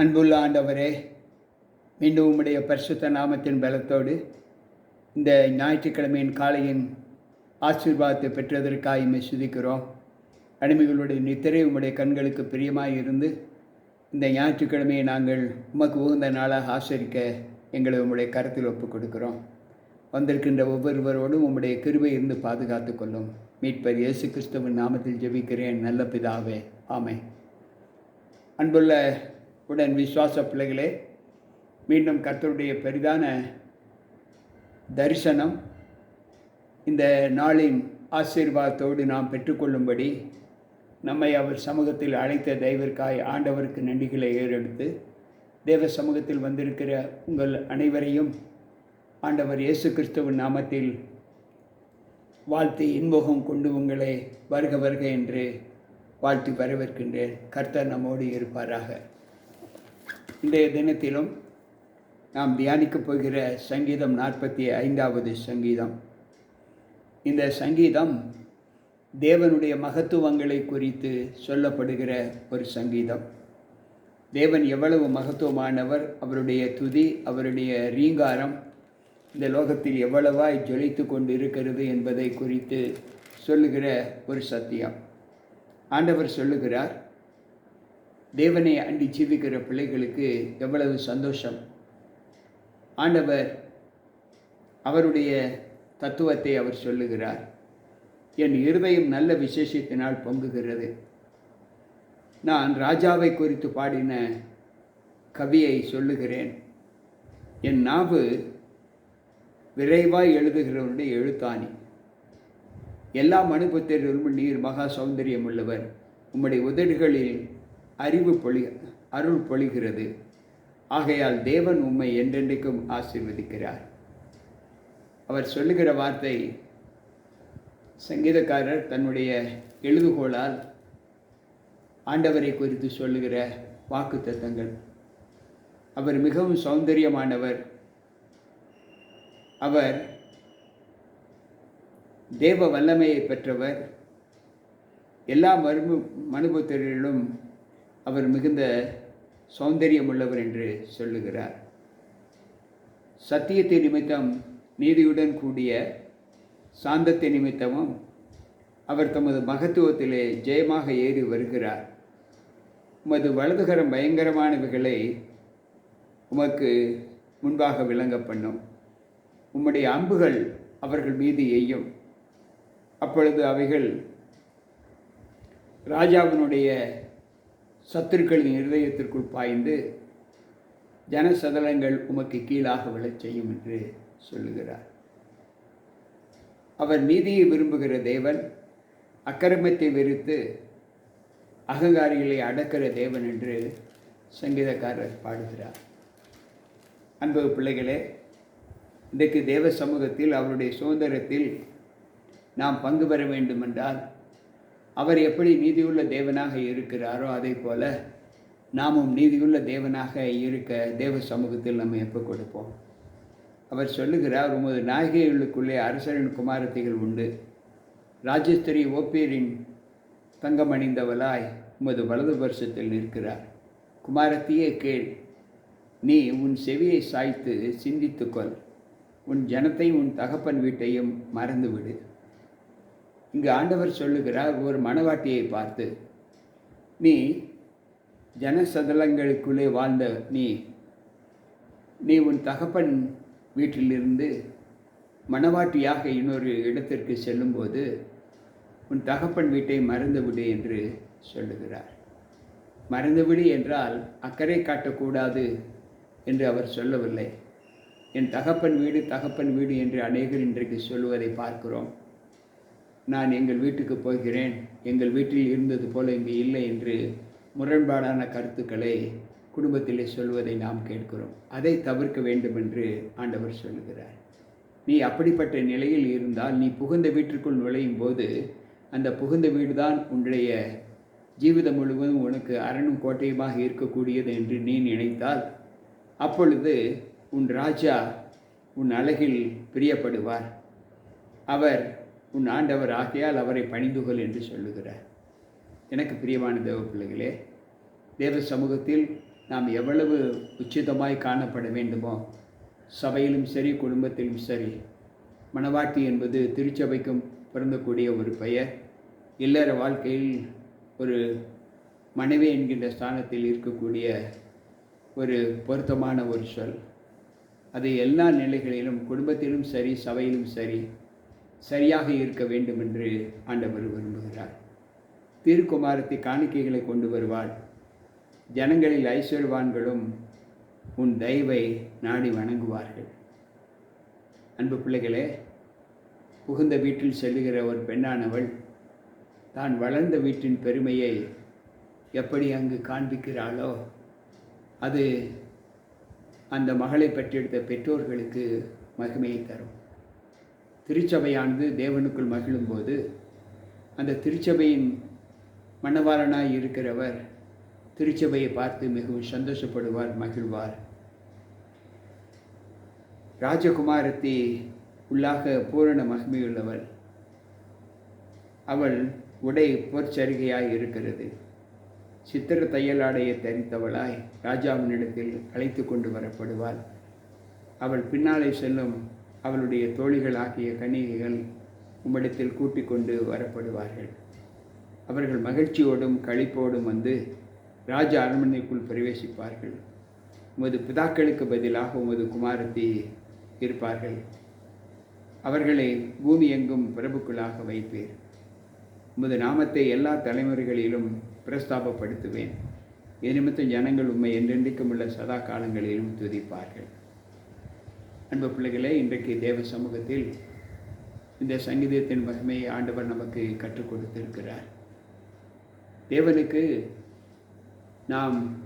அன்புள்ள ஆண்டவரே மீண்டும் உம்முடைய பரிசுத்த நாமத்தின் பலத்தோடு இந்த ஞாயிற்றுக்கிழமையின் காலையின் ஆசீர்வாதத்தை பெற்றதற்காக இம்மை சுதிக்கிறோம் அடிமைகளுடைய நித்திரை உம்முடைய கண்களுக்கு பிரியமாக இருந்து இந்த ஞாயிற்றுக்கிழமையை நாங்கள் உமக்கு உகந்த நாளாக ஆசரிக்க எங்களை உம்முடைய கருத்தில் ஒப்புக் கொடுக்கிறோம். வந்திருக்கின்ற ஒவ்வொருவரோடும் உம்முடைய கிருபை இருந்து பாதுகாத்து கொள்ளும். மீட்பர் இயேசு கிறிஸ்துவின் நாமத்தில் ஜெபிக்கிறேன். நல்ல பிதாவே. ஆமை அன்புள்ள உடன் விசுவாச பிள்ளைகளே மீண்டும் கர்த்தருடைய பெரிதான தரிசனம் இந்த நாளின் ஆசீர்வாதத்தோடு நாம் பெற்றுக்கொள்ளும்படி நம்மை அவர் சமூகத்தில் அழைத்த தெய்வர்காய் ஆண்டவருக்கு நன்றிகளை ஏறெடுத்து தேவ சமூகத்தில் வந்திருக்கிற உங்கள் அனைவரையும் ஆண்டவர் இயேசு கிறிஸ்துவின் நாமத்தில் வாழ்த்தி இன்முகம் கொண்டு உங்களை வருக வருக என்று வாழ்த்தி வரவேற்கின்றேன். கர்த்தர் நம்மோடு இருப்பாராக. இன்றைய தினத்திலும் நாம் தியானிக்கப் போகிற சங்கீதம் நாற்பத்தி ஐந்தாவது சங்கீதம். இந்த சங்கீதம் தேவனுடைய மகத்துவங்களை குறித்து சொல்லப்படுகிற ஒரு சங்கீதம். தேவன் எவ்வளவு மகத்துவமானவர் அவருடைய துதி அவருடைய ரீங்காரம் இந்த லோகத்தில் எவ்வளவாய் ஜொலித்து கொண்டு இருக்கிறது என்பதை குறித்து சொல்லுகிற ஒரு சத்தியம். ஆண்டவர் சொல்லுகிறார் தேவனை அண்டி ஜீவிக்கிற பிள்ளைகளுக்கு எவ்வளவு சந்தோஷம். ஆண்டவர் அவருடைய தத்துவத்தை அவர் சொல்லுகிறார். என் இருதயம் நல்ல விசேஷத்தினால் பொங்குகிறது. நான் ராஜாவை குறித்து பாடின கவியை சொல்லுகிறேன். என் நாவு விரைவாய் எழுதுகிறவனுடைய எழுத்தாணி. எல்லா மனுபுத்திரர்களும் நீர் மகா சௌந்தரியம் உள்ளவர் உம்முடைய உதடுகளில் அறிவு பொழி அருள் பொழிகிறது ஆகையால் தேவன் உம்மை என்றென்றைக்கும் ஆசீர்வதிக்கிறார். அவர் சொல்லுகிற வார்த்தை சங்கீதக்காரர் தன்னுடைய எழுதுகோளால் ஆண்டவரை குறித்து சொல்லுகிற வாக்கு தத்தங்கள். அவர் மிகவும் சௌந்தரியமானவர். அவர் தேவ வல்லமையை பெற்றவர். எல்லா மரும மனுபுத்திரர்களும் அவர் மிகுந்த சௌந்தரியம் உள்ளவர் என்று சொல்லுகிறார். சத்தியத்தை நிமித்தம் நீதியுடன் கூடிய சாந்தத்தை நிமித்தமும் அவர் தமது மகத்துவத்திலே ஜெயமாக ஏறி வருகிறார். உமது வலதுகரம் பயங்கரமானவைகளை உமக்கு முன்பாக விளங்க பண்ணும். உம்முடைய அம்புகள் அவர்கள் மீது எய்யும். அப்பொழுது அவைகள் ராஜாவினுடைய சத்துருக்களின் இருதயத்திற்குள் பாய்ந்து ஜனசதலங்கள் உமக்கு கீழாக விழச் செய்யும் என்று சொல்லுகிறார். அவர் நீதியை விரும்புகிற தேவன் அக்கிரமத்தை வெறுத்து அகங்காரிகளை அடக்கிற தேவன் என்று சங்கீதக்காரர் பாடுகிறார். அன்பு பிள்ளைகளே இன்றைக்கு தேவ சமூகத்தில் அவருடைய சுதந்திரத்தில் நாம் பங்கு பெற வேண்டுமென்றால் அவர் எப்படி நீதியுள்ள தேவனாக இருக்கிறாரோ அதே போல நாமும் நீதியுள்ள தேவனாக இருக்க தேவ சமூகத்தில் நம்ம எப்போ கொடுப்போம்? அவர் சொல்லுகிறார் உமது நாயகிகளுக்குள்ளே அரசரின் குமாரத்திகள் உண்டு. ராஜஸ்திரி ஓப்பீரின் தங்கம் அணிந்தவளாய் உமது வலது வருஷத்தில் நிற்கிறார். குமாரத்தியே கேள். நீ உன் செவியை சாய்த்து சிந்தித்துக்கொள். உன் ஜனத்தை உன் தகப்பன் வீட்டையும் மறந்துவிடு. இங்கு ஆண்டவர் சொல்லுகிறார் ஒரு மணவாட்டியை பார்த்து நீ ஜனசதலங்களுக்குள்ளே வாழ்ந்த நீ நீ உன் தகப்பன் வீட்டிலிருந்து மணவாட்டியாக இன்னொரு இடத்திற்கு செல்லும்போது உன் தகப்பன் வீட்டை மறந்துவிடு என்று சொல்லுகிறார். மறந்துவிடு என்றால் அக்கறை காட்டக்கூடாது என்று அவர் சொல்லவில்லை. என் தகப்பன் வீடு தகப்பன் வீடு என்று அநேகர் இன்றைக்கு சொல்லுவதை பார்க்கிறோம். நான் எங்கள் வீட்டுக்கு போகிறேன். எங்கள் வீட்டில் இருந்தது போல இங்கே இல்லை என்று முரண்பாடான கருத்துக்களை குடும்பத்திலே சொல்வதை நாம் கேட்கிறோம். அதை தவிர்க்க வேண்டும் என்று ஆண்டவர் சொல்லுகிறார். நீ அப்படிப்பட்ட நிலையில் இருந்தால் நீ புகுந்த வீட்டிற்குள் நுழையும் போது அந்த புகுந்த வீடுதான் உன்னுடைய ஜீவிதம் முழுவதும் உனக்கு அரணும் கோட்டையுமாக இருக்கக்கூடியது என்று நீ நினைத்தால் அப்பொழுது உன் ராஜா உன் அழகில் பிரியப்படுவார். அவர் உன் ஆண்டவர் ஆகையால் அவரை பணிந்துகொள் என்று சொல்லுகிறார். எனக்கு பிரியமான தேவ பிள்ளைகளே தேவ சமூகத்தில் நாம் எவ்வளவு உச்சிதமாய் காணப்பட வேண்டுமோ சபையிலும் சரி குடும்பத்திலும் சரி மணவாட்டி என்பது திருச்சபைக்கும் பிறந்தக்கூடிய ஒரு பெயர். இல்லற வாழ்க்கையில் ஒரு மனைவி என்கின்ற ஸ்தானத்தில் இருக்கக்கூடிய ஒரு பொருத்தமான ஒரு சொல். அது எல்லா நிலைகளிலும் குடும்பத்திலும் சரி சபையிலும் சரி சரியாக இருக்க வேண்டும் என்று ஆண்டவர் விரும்புகிறார். திருக்குமாரத்தை காணிக்கைகளை கொண்டு வருவாள் ஜனங்களில் ஐஸ்வர்வான்களும் உன் தயவை நாடி வணங்குவார்கள். அன்பு பிள்ளைகளே புகுந்த வீட்டில் செல்லுகிற ஒரு பெண்ணானவள் தான் வளர்ந்த வீட்டின் பெருமையை எப்படி அங்கு காண்பிக்கிறாளோ அது அந்த மகளை பெற்றெடுத்த பெற்றோர்களுக்கு மகிமையை தரும். திருச்சபையானது தேவனுக்குள் மகிழும்போது அந்த திருச்சபையின் மணவாளனாய் இருக்கிறவர் திருச்சபையை பார்த்து மிகவும் சந்தோஷப்படுவார் மகிழ்வார். ராஜகுமாரத்தி உள்ளாக பூரண மகிமையுள்ளவள். அவள் உடை பொற்சருகையாய் இருக்கிறது. சித்திர தையலாடையை தரித்தவளாய் ராஜாவினிடத்தில் அழைத்து கொண்டு வரப்படுவாள். அவள் பின்னாலே செல்லும் அவளுடைய தோழிகளாகிய கணிகைகள் உம்மிடத்தில் கூட்டிக் கொண்டு வரப்படுவார்கள். அவர்கள் மகிழ்ச்சியோடும் களிப்போடும் வந்து ராஜ அரண்மனைக்குள் பிரவேசிப்பார்கள். உமது பிதாக்களுக்கு பதிலாக உமது குமாரத்தி இருப்பார்கள். அவர்களை பூமி எங்கும் பிரபுக்களாக வைப்பீர். உமது நாமத்தை எல்லா தலைமுறைகளிலும் பிரஸ்தாபப்படுத்துவேன். இது நிமித்தம் ஜனங்கள் உண்மை என்றென்றைக்கும் உள்ள சதா காலங்களிலும் துதிப்பார்கள். அன்பு பிள்ளைகளே இன்றைக்கு தேவ சமூகத்தில் இந்த சங்கீதத்தின் மகிமையை ஆண்டவர் நமக்கு கற்றுக் கொடுத்திருக்கிறார். தேவனுக்கு நாம்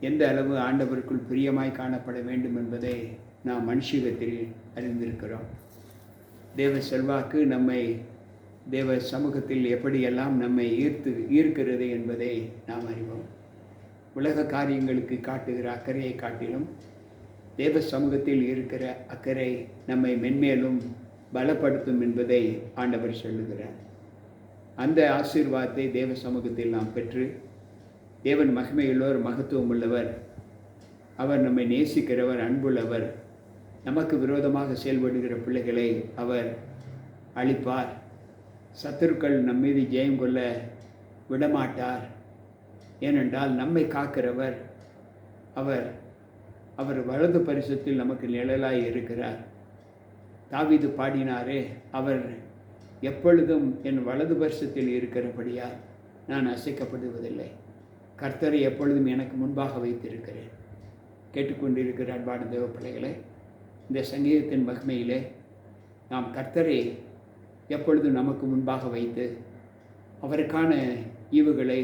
எந்த அளவு ஆண்டவருக்குள் பிரியமாய் காணப்பட வேண்டும் என்பதை நாம் மனுஷீகத்தில் அறிந்திருக்கிறோம். தேவ செல்வாக்கு நம்மை தேவ சமூகத்தில் எப்படியெல்லாம் நம்மை ஈர்த்து ஈர்க்கிறது என்பதை நாம் அறிவோம். உலக காரியங்களுக்கு காட்டுகிற அக்கறையை காட்டிலும் தேவ சமூகத்தில் இருக்கிற அக்கறை நம்மை மென்மேலும் பலப்படுத்தும் என்பதை ஆண்டவர் சொல்லுகிறார். அந்த ஆசீர்வாதத்தை தேவ சமூகத்தில் நாம் பெற்று தேவன் மகிமையுள்ளவர் மகத்துவம் உள்ளவர் அவர் நம்மை நேசிக்கிறவர் அன்புள்ளவர் நமக்கு விரோதமாக செயல்படுகிற பிள்ளைகளை அவர் அழிப்பார். சத்துருக்கள் நம் மீது ஜெயம் கொள்ள விடமாட்டார். ஏனென்றால் நம்மை காக்கிறவர் அவர் அவர் வலது பரிசத்தில் நமக்கு நிழலாய் இருக்கிறார். தாவிது பாடினாரே அவர் எப்பொழுதும் என் வலது பரிசத்தில் இருக்கிறபடியால் நான் அசைக்கப்படுவதில்லை. கர்த்தரை எப்பொழுதும் எனக்கு முன்பாக வைத்திருக்கிறேன். கேட்டுக்கொண்டிருக்கிற அன்பான தேவ பிள்ளைகளை இந்த சங்கீதத்தின் மகிமையிலே நாம் கர்த்தரை எப்பொழுதும் நமக்கு முன்பாக வைத்து அவருக்கான ஈவுகளை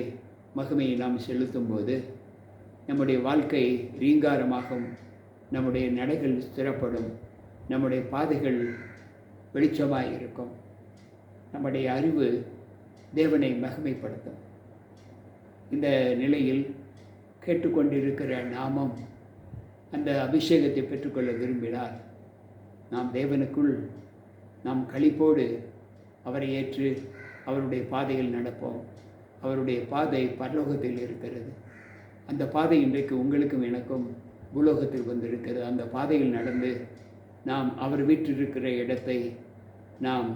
மகிமையை நாம் செலுத்தும் போது நம்முடைய வாழ்க்கை ரீங்காரமாகும். நம்முடைய நடைகள் ஸ்திரப்படும். நம்முடைய பாதைகள் வெளிச்சமாக இருக்கும். நம்முடைய அறிவு தேவனை மகிமைப்படுத்தும். இந்த நிலையில் கேட்டுக்கொண்டிருக்கிற நாமம் அந்த அபிஷேகத்தை பெற்றுக்கொள்ள விரும்பினால் நாம் தேவனுக்குள் நாம் களிப்போடு அவரை ஏற்று அவருடைய பாதையில் நடப்போம். அவருடைய பாதை பரலோகத்தில் இருக்கிறது. அந்த பாதை இன்றைக்கு உங்களுக்கும் எனக்கும் பூலோகத்தில் வந்திருக்கிறது. அந்த பாதையில் நடந்து நாம் அவர் வீற்றிருக்கிற இடத்தை நாம்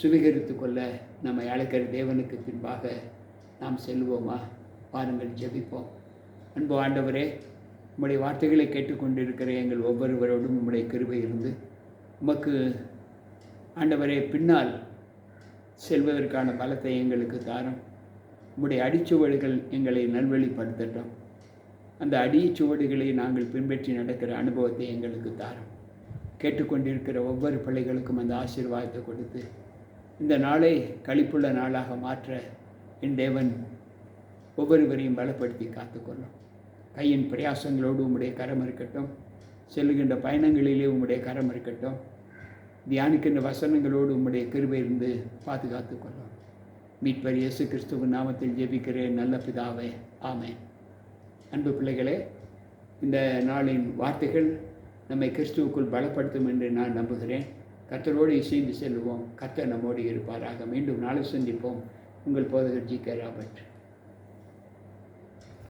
சுவீகரித்து கொள்ள நம்மை அழைக்கிற தேவனுக்கு பின்பாக நாம் செல்வோமா? பாருங்கள் ஜெபிப்போம். அன்பு ஆண்டவரே உம்முடைய வார்த்தைகளை கேட்டுக்கொண்டிருக்கிற எங்கள் ஒவ்வொருவரோடும் உம்முடைய கிருபை இருந்து உமக்கு ஆண்டவரே பின்னால் செல்வதற்கான பலத்தை எங்களுக்கு தாரும். உம்முடைய அடிச்சுவடுகள் எங்களை நல்வழிப்படுத்தட்டும். அந்த அடிச்சுவடுகளை நாங்கள் பின்பற்றி நடக்கிற அனுபவத்தை எங்களுக்கு தாரும். கேட்டுக்கொண்டிருக்கிற ஒவ்வொரு பிள்ளைகளுக்கும் அந்த ஆசீர்வாதத்தை கொடுத்து இந்த நாளை கழிப்புள்ள நாளாக மாற்ற என் தேவன் ஒவ்வொருவரையும் பலப்படுத்தி காத்துக்கொள்ளும். கையின் பிரயாசங்களோடு உம்முடைய கரம் இருக்கட்டும். செல்லுகின்ற பயணங்களிலே உம்முடைய கரம் இருக்கட்டும். தியானிக்கின்ற வசனங்களோடு உம்முடைய கிருபை இருந்து பாதுகாத்து கொள்ளும் மீட்பர் இயேசு கிறிஸ்துவின் நாமத்தில் ஜெபிக்கிறேன். நல்ல பிதாவே ஆமென். அன்பு பிள்ளைகளே இந்த நாளின் வார்த்தைகள் நம்மை கிறிஸ்துவுக்குள் பலப்படுத்தும் என்று நான் நம்புகிறேன். கர்த்தரோடு இசைந்து செல்வோம். கர்த்தர் நம்மோடு இருப்பாராக. மீண்டும் நாளை சந்திப்போம். உங்கள் போதகர் ஜி கே ராபர்ட்.